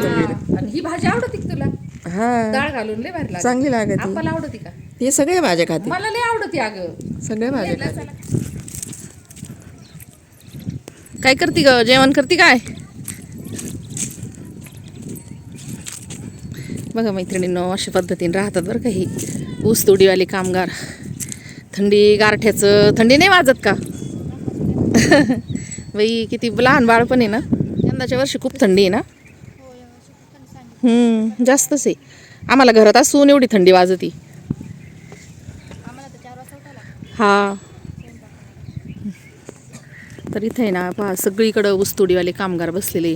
कोथिंबीर आणि ही भाजी आवडती का तुला? हा. डाळ घालून लय भारी लागते. चांगली लागते. आपल्याला आवडती का? हे सगळे भाज्या खाते. मला लय आवडती अगं. सगळे भाज्या खाते. काय करते ग? जेवण करते काय? बघा मैत्रिणींनो अशा पद्धतीने राहतात बरं का ही ऊस तोडीवाले कामगार. थंडी गारठ्याचं थंडी नाही वाजत का? बाई किती लहान बाळ पण आहे ना? यंदाच्या वर्षी खूप थंडी आहे ना? जास्तच आहे. आम्हाला घरात असून एवढी थंडी वाजती. हा. तर इथे आहे ना पहा सगळीकडं ऊसतोडीवाले कामगार बसलेले.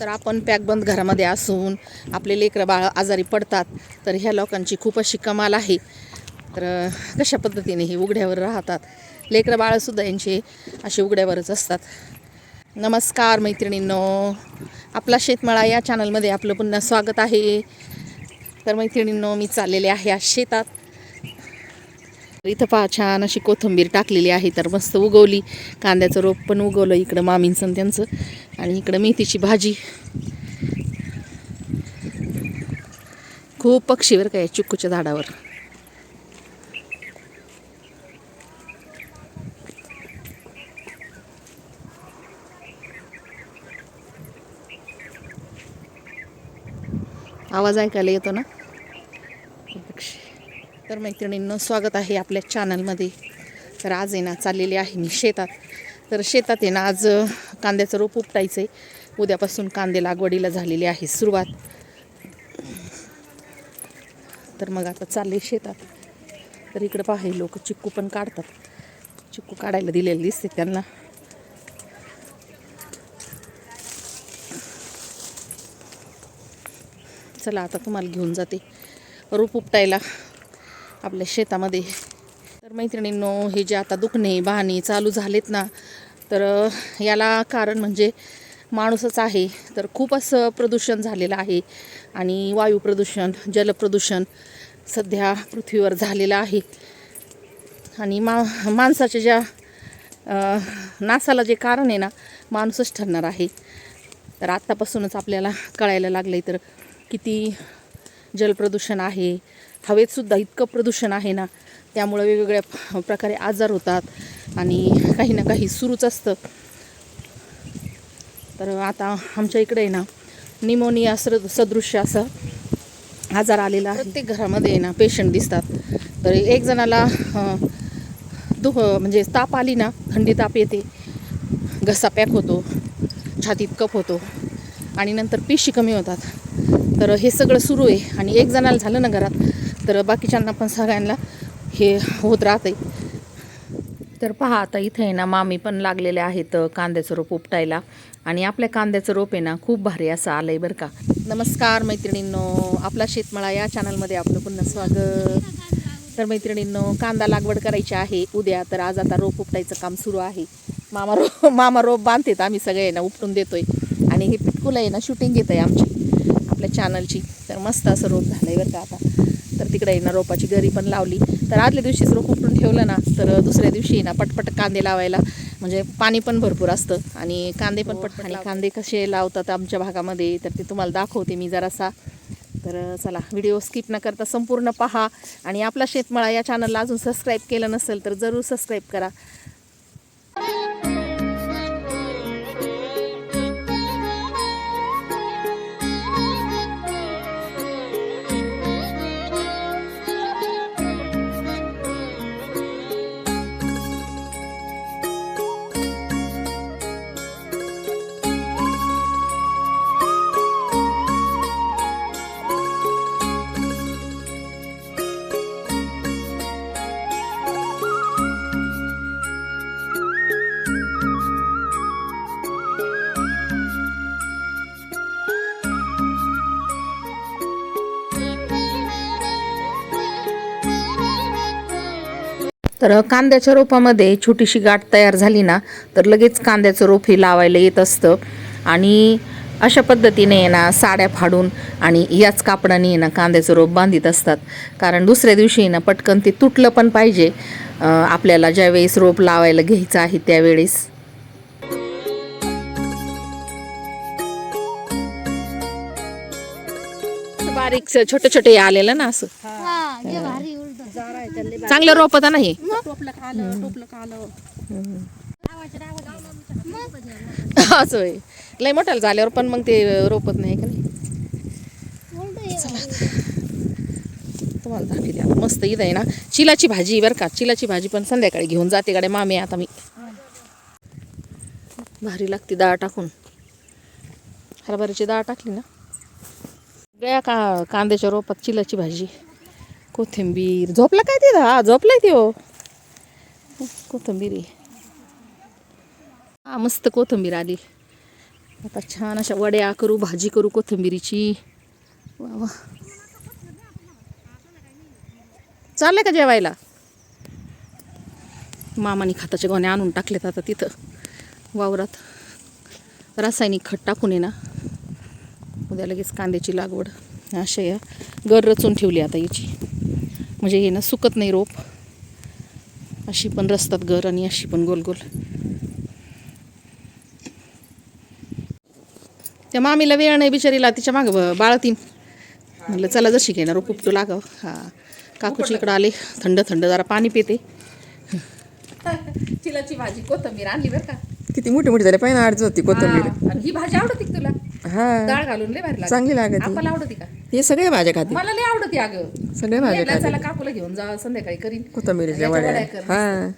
तर आपण पॅकबंद घरामध्ये असून आपले लेकरं बाळ आजारी पडतात तर ह्या लोकांची खूप अशी कमाल आहे. तर कशा पद्धतीने हे उघड्यावर राहतात? लेकरं बाळंसुद्धा यांचे असे उघड्यावरच असतात. नमस्कार मैत्रिणींनो. आपला शेतमाळा या चॅनलमध्ये आपलं पुन्हा स्वागत आहे. तर मैत्रिणींनो मी चाललेले आहे आज शेतात. इथं पहा छान अशी कोथिंबीर टाकलेली आहे. तर मस्त उगवली. कांद्याचं रोप पण उगवलं. इकडं मामींचं त्यांचं. आणि इकडं मेथीची भाजी. खूप पक्षीवर काय चिक्कूच्या झाडावर. आवाज ऐकायला येतो ना? पक्षी. तर मैत्रिणींना स्वागत आहे आपल्या चॅनलमध्ये तर आज आहे ना चाललेली आहे मी शेतात. तर शेतात आहे ना आज कांद्याचं रोप उपटायचं आहे उद्यापासून कांदे लागवडीला झालेली आहे सुरुवात. तर मग आता चालले शेतात. तर इकडं पाहे लोक चिक्कू पण काढतात. चिक्कू काढायला दिलेले दिसते त्यांना. चला आता तुम्हाला घेऊन जाते. रोप उपटायला आपल्या शेतामध्ये. तर मैत्रिणींनो हे जे आता दुखणे बहाणे चालू झालेत ना तर याला कारण म्हणजे माणूसच आहे. तर खूप असं प्रदूषण झालेलं आहे आणि वायू प्रदूषण जलप्रदूषण सध्या पृथ्वीवर झालेलं आहे. आणि मा माणसाच्या ज्या नासाला जे कारण आहे ना माणूसच ठरणार आहे. तर आत्तापासूनच आपल्याला कळायला लागलं आहे तर किती जलप्रदूषण आहे हवेतसुद्धा इतकं प्रदूषण आहे ना त्यामुळं वेगवेगळ्या प्रकारे आजार होतात आणि काही ना काही सुरूच असतं. तर आता आमच्या इकडे आहे ना निमोनिया सर सदृश्य असं आजार आलेला प्रत्येक घरामध्ये आहे ना पेशंट दिसतात. तर एक जणाला दुख म्हणजे ताप आली ना थंडी ताप येते घसा पॅक होतो छातीत कप होतो आणि नंतर पेशी कमी होतात. तर हे सगळं सुरू आहे. आणि एक जणाला झालं ना घरात तर बाकीच्यांना पण सगळ्यांना हे होत राहते तर पहा आता इथे आहे ना मामी पण लागलेले आहेत कांद्याचं रोप उपटायला. आणि आपल्या कांद्याचं रोप आहे ना खूप भारी असं आलंय बरं का. नमस्कार मैत्रिणींनो आपला शेतमळा या चॅनलमध्ये आपलं पुन्हा स्वागत. तर मैत्रिणींनो कांदा लागवड करायची आहे. उद्या तर आज आता रोप उपटायचं काम सुरू आहे. मामा रो मामा रोप बांधतेत आम्ही सगळे ना उपटून देतोय. आणि हे पिटकुला आहे ना शूटिंग घेत आहे आमची. आपल्या चॅनलची तर मस्त असं रोप झालं आहे बरं का आता. तर तिकडे ना रोपाची गरी पण लावली. तर आदल्या दिवशीच रोप उपटून ठेवलं ना तर दुसऱ्या दिवशी ना पटपट कांदे लावायला. म्हणजे पाणी पण भरपूर असतं आणि कांदे पण पटपट आणि कांदे कसे लावतात आमच्या भागामध्ये तर ते तुम्हाला दाखवते मी जरासा. तर चला व्हिडिओ स्किप न करता संपूर्ण पहा. आणि आपला शेतमळा या चॅनलला अजून सबस्क्राईब केलं नसेल तर जरूर सबस्क्राईब करा. तर कांद्याच्या रोपामध्ये छोटीशी गाठ तयार झाली ना तर लगेच कांद्याचं रोप हे लावायला येत असतं. आणि अशा पद्धतीने आहे ना साड्या फाडून आणि याच कापडाने आहे ना कांद्याचं रोप बांधित असतात. कारण दुसऱ्या दिवशी ना पटकन ते तुटलं पण पाहिजे. आपल्याला ज्यावेळेस रोप लावायला घ्यायचं आहे त्यावेळेस. बारीक छोटे छोटे आलेलं ना असं? चांगलं रोपत ना हे. असं होय. लय मोठ्याला झाल्यावर पण मग ते रोपत नाही का नाही? तुम्हाला दाखवते आता. मस्त इथं आहे ना. चिलाची भाजी बरं का. चिलाची भाजी पण संध्याकाळी घेऊन जाते गाड्या मामे आता मी. भारी लागते डाळ टाकून. हरभऱ्याची डाळ टाकली ना. गया का कांद्याच्या रोपात चिलाची भाजी. कोथिंबीर. झोपला काय ते हा झोपलाय ते हो कोथिंबीर हा मस्त कोथिंबीर आली. आता छान अशा वड्या करू भाजी करू कोथिंबीरीची. वा वा. चाललंय का जेवायला? मामाने खताचे गोणे आणून टाकलेत आता तिथं वावरात. रासायनिक खत टाकून आहे ना. उद्या लगेच कांद्याची लागवड. अशा या. गर रचून ठेवली आता याची. म्हणजे हे ना सुकत नाही रोप. अशी पण रचतात गर आणि अशी पण गोल गोल त्या मामीला वेळ नाही बिचारीला तिच्या मागं बाळतीन. म्हटलं चला जशी घेणार रोप उपटू लागाव. हा काकूची इकडं आले. थंड थंड जरा पाणी पिते. चिलाची भाजी कोथंबीर आणली बरं का? किती मोठी मोठी झाली. पाहिजे अर्ज होती कोथिंबीर. हा, आणि ही भाजी आवडते का तुला? हा. डाळ घालून लय भारी चांगली लागते आपल्याला आवडते का? हे सगळे भाज्या खाते. मला लय आवडते अगं. सगळे भाज्या खाते. चला काकूला घेऊन जा संध्याकाळी करीन. कोथिंबीरीच्या वड्या. हा.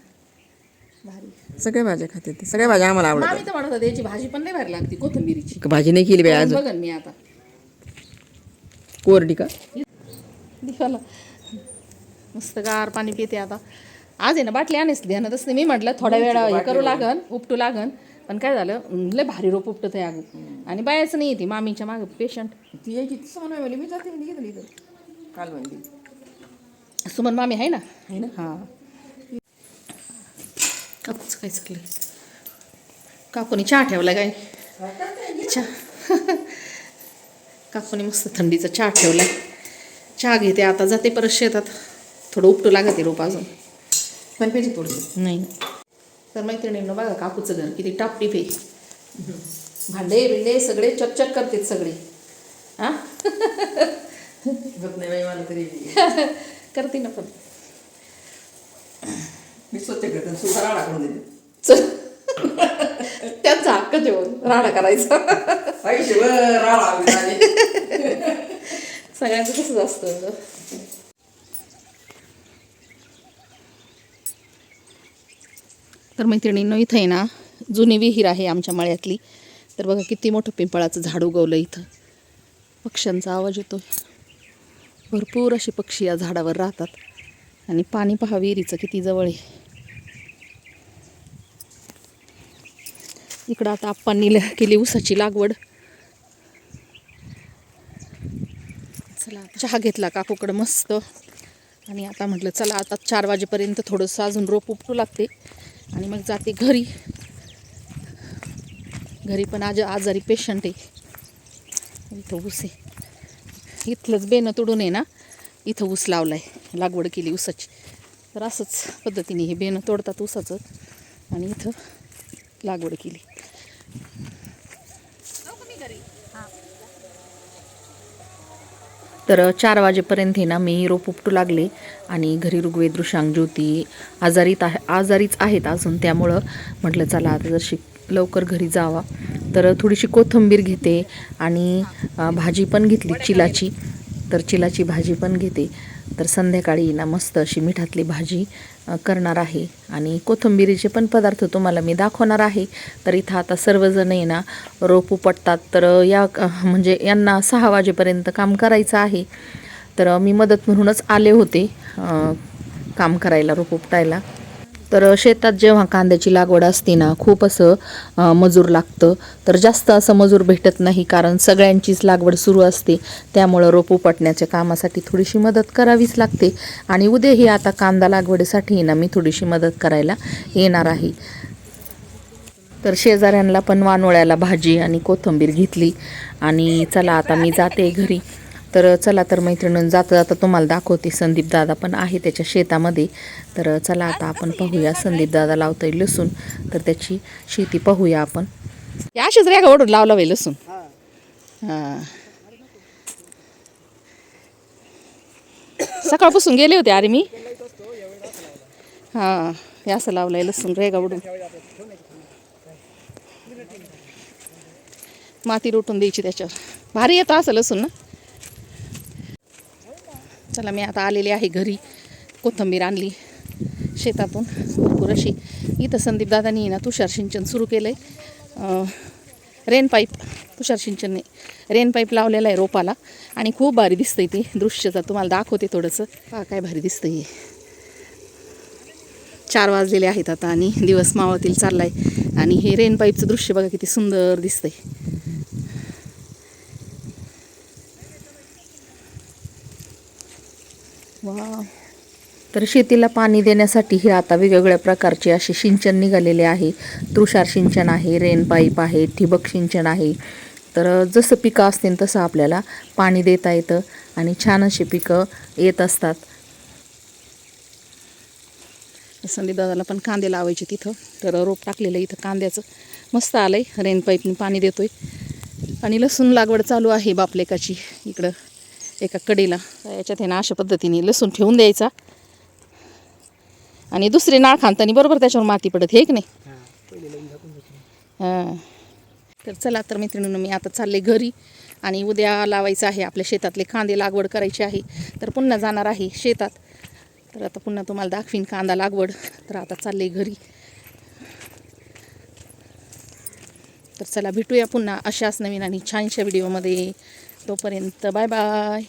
सगळे भाज्या खाते ते सगळ्या भाज्या आम्हाला आवडतात. मामी तर म्हणत होते याची भाजी पण लय भारी लागते कोथिंबीरीची. भाजी नाही केली बाई अजून. बघन मी आता. कोरडी का? दिवाला. मस्त गार पाणी पिते आता. आज आहे ना बाटली आणेच ध्यानातच नाही मी म्हटलं थोड्या वेळा हे करू लागन उपटू लागन. पण काय झालं लय भारी रोप उपटत आहे अगं आणि बायाचं नाही येते मामीच्या मागं पेशंट ती यायची समन्वय म्हणली मी जाते मी घेतली इथं. काल म्हणली सुमन मामी आहे ना? आहे ना? हां. काकूच काय चकले काकूनी चहा ठेवला काय? चहा. काकूनी मस्त थंडीचा चहा ठेवलाय. चहा घेते आता जाते परत शेतात. थोडं उपटू लागते रोप अजून. पण पाहिजे थोडीशी नाही. तर मैत्रिणींनो बघा काकूचं घर किती टापटीप आहे. भांडे बिंडे सगळे चकचक करतात सगळे. हा? होत नाही मला तरी करते ना पण. मी स्वच्छ करते सुद्धा राडा करून देते. चल. त्यांचा हक्क जेवण राडा करायचा. आयुष्यभर राडा. सगळ्यांचं तसंच असतं. तर मैत्रिणींनो इथं आहे ना जुनी विहीर आहे आमच्या मळ्यातली. तर बघा किती मोठं पिंपळाचं झाड उगवलं इथं. पक्ष्यांचा आवाज येतो भरपूर असे पक्षी या झाडावर राहतात. आणि पाणी पहा विहिरीचं किती जवळ आहे. इकडं आता आप्पांनी ल- केली ऊसाची लागवड. चला चहा घेतला काकूकडं मस्त. आणि आता म्हटलं चला आता चार वाजेपर्यंत थोडंसं अजून रोप उपटू लागते. आणि मग जाते घरी. घरी पण आज आजारी पेशंट आहे. इथं ऊस आहे. इथलंच बेनं तुडून आहे ना इथं ऊस लावला आहे लागवड केली ऊसाची. तर असंच पद्धतीने हे बेनं तोडतात ऊसाचं. आणि इथं लागवड केली. तर चार वाजेपर्यंत आहे ना मी रोप उपटू लागले आणि घरी ऋग्वेद दृशांग ज्योती आजारीत आहे आजारीच आहेत अजून. त्यामुळं म्हटलं चला आता जशी लवकर घरी जावा. तर थोडीशी कोथिंबीर घेते आणि भाजी पण घेतली चिलाची. तर चिलाची भाजी पण घेते. तर संध्याकाळी ना मस्त अशी मिठातली भाजी करणार आहे. आणि कोथिंबिरीचे पण पदार्थ तुम्हाला मी दाखवणार आहे. तर इथं आता सर्वजण आहे ना रोप उपटतात तर या म्हणजे यांना सहा वाजेपर्यंत काम करायचं आहे. तर मी मदत म्हणूनच आले होते काम करायला रोप उपटायला. तर शेतात जेव्हा कांद्याची लागवड असते ना खूप असं मजूर लागतं. तर जास्त असं मजूर भेटत नाही कारण सगळ्यांचीच लागवड सुरू असते. त्यामुळं रोप उपटण्याच्या कामासाठी थोडीशी मदत करावीच लागते. आणि उद्याही आता कांदा लागवडीसाठी ना मी थोडीशी मदत करायला येणार आहे. तर शेजाऱ्यांना पण वानोळ्याला भाजी आणि कोथिंबीर घेतली. आणि चला आता मी जाते घरी. तर चला तर मैत्रिणींनो जाता जाता तुम्हाला दाखवते संदीप दादा पण आहे त्याच्या शेतामध्ये. तर चला आता आपण पाहूया संदीप दादा लावतोय लसूण. तर त्याची शेती पाहूया आपण. या अशीच रेगा ओढून लावला बाई लसूण. हां. सकाळपासून गेले होते अरे मी. हां हे असं लावलंय लसूण रेगा उडून माती रोटून द्यायची त्याच्यावर. भारी येतं असं लसूण ना. चला मी आता आलेले आहे घरी. कोथंबीर आणली. शेतातून भरपूर अशी. इथं संदीप दादानी ना तुषार सिंचन सुरू केलं आहे रेन पाईप तुषार सिंचन नाही रेन पाईप लावलेला आहे रोपाला. आणि खूप भारी दिसतंय ते दृश्यचा तुम्हाला दाखवते थोडंसं. का काय भारी दिसतंय. आहे चार वाजलेले आहेत आता आणि दिवस मावळतील चाललाय. आणि हे रेन पाईपचं दृश्य बघा किती सुंदर दिसतंय. वा तर शेतीला पाणी देण्यासाठी हे आता वेगवेगळ्या प्रकारचे असे सिंचन निघालेले आहे. तुषार सिंचन आहे रेन पाईप आहे ठिबक सिंचन आहे. तर जसं पिकं असतील तसं आपल्याला पाणी देता येतं आणि छान अशी पिकं येत असतात. संदीप दादाला पण कांदे लावायचे तिथं. तर रोप टाकलेलं इथं कांद्याचं. मस्त आलं आहे रेन पाईपने पाणी देतोय. आणि लसूण लागवड चालू आहे बापलेकाची. इकडं एका कडीला. याच्यात हे ना अशा पद्धतीने लसूण ठेवून द्यायचा. आणि दुसरी नाळ खांतानी बरोबर त्याच्यावर माती पडत हे की नाही? हां. तर चला तर मैत्रिणीनं मी आता चालले घरी आणि उद्या लावायचं आहे आपल्या शेतातले कांदे लागवड करायची आहे. तर पुन्हा जाणार आहे शेतात. तर आता पुन्हा तुम्हाला दाखवीन कांदा लागवड. तर आता चालले घरी. तर चला भेटूया पुन्हा अशाच नवीन आणि छानशा व्हिडिओमध्ये. तोपर्यंत बाय बाय